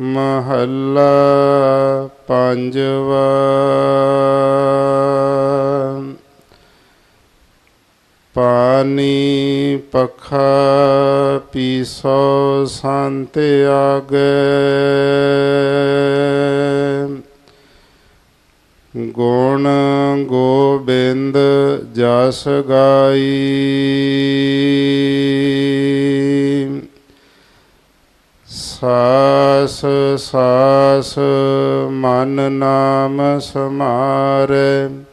ਮਹੱਲਾ ਪੰਜਵਾ। ਪਾਨੀ ਪਖਾ ਪੀਸੋ ਸੰਤ ਆਗੇ। ਗੁਣ ਗੋਬਿੰਦ ਜਸ ਗਾਈ। ਸਾਸ ਸਾਸ ਮਨ ਨਾਮ ਸਮਾਰੈ।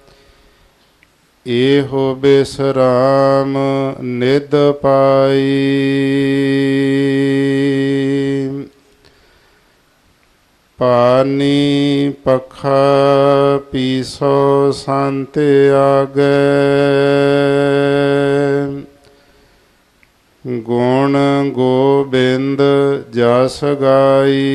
ਇਹੋ ਬਿਸਰਾਮ ਨਿਦ ਪਾਈ। ਪਾਨੀ ਪਖਾ ਪੀਸੋ ਸੰਤ ਆਗੇ। ਗੁਣ ਗੋਬਿੰਦ ਜਸ ਗਾਈ।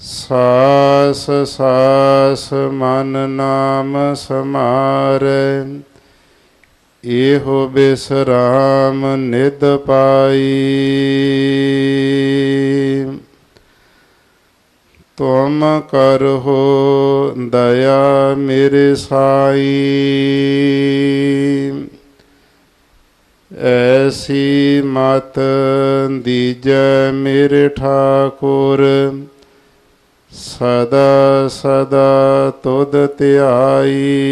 ਸਾਸ ਸਾਸ ਮਨ ਨਾਮ ਸਮਾਰੈ ਇਹੋ ਬਿਸਰਾਮ ਨਿਦ ਪਾਈ। ਤੁਮ ਕਰਹੁ ਦਇਆ ਮੇਰੇ ਸਾਈ। ਐਸੀ ਮਤ ਦੀਜੈ ਮੇਰੇ ਠਾਕੁਰ। ਸਦਾ ਸਦਾ ਤੁਧ ਧਿਆਈ।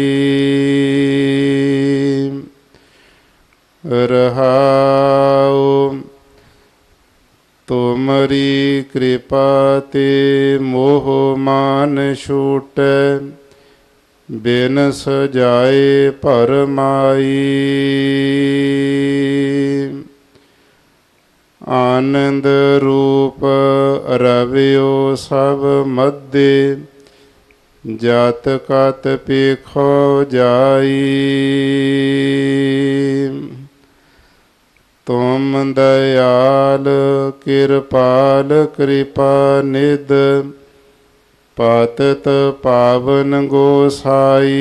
ਰਹਾਉ ਤੁਮਰੀ ਕਿਰਪਾ ਤੇ ਮੋਹ ਮਾਨ ਛੂਟੈ। ਬਿਨ ਸਜਾਏ ਪਰਮਾਈ ਆਨੰਦ ਰੂਪ ਰਵਿਓ ਸਭ ਮੱਦੇ, ਜਤ ਕਤ ਪੇਖੋ ਜਾਈ। ਤੁਮ ਦਇਆਲ, ਕਿਰਪਾਲ, ਕਿਰਪਾ ਨਿਦ ਪਤਤ ਪਾਵਨ ਗੋਸਾਈ।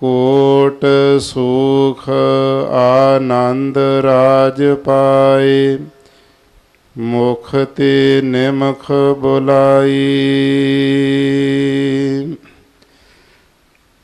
ਕੋਟ ਸੁਖ ਆਨੰਦ ਰਾਜ ਪਾਏ ਮੁਖ ਤੇ ਨਿਮਖ ਬੁਲਾਈ।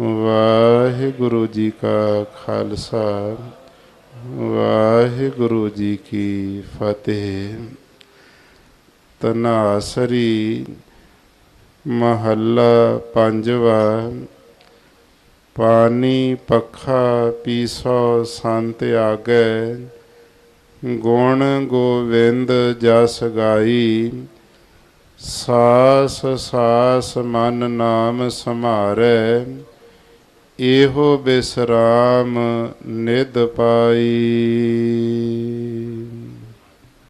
ਵਾਹਿਗੁਰੂ ਜੀ ਕਾ ਖਾਲਸਾ, ਵਾਹਿਗੁਰੂ ਜੀ ਕੀ ਫਤਿਹ। ਤਨਾਸਰੀ ਮਹੱਲਾ ਪੰਜਵਾ ਪਾਨੀ ਪੱਖਾ ਪੀਸੋ ਸੰਤ ਆਗੇ, ਗੁਣ ਗੋਵਿੰਦ ਜਸ ਗਾਈ। ਸਾਸ ਸਾਸ ਮਨ ਨਾਮ ਸਮਾਰੈ ਇਹੋ ਬਿਸਰਾਮ ਨਿਦ ਪਾਈ।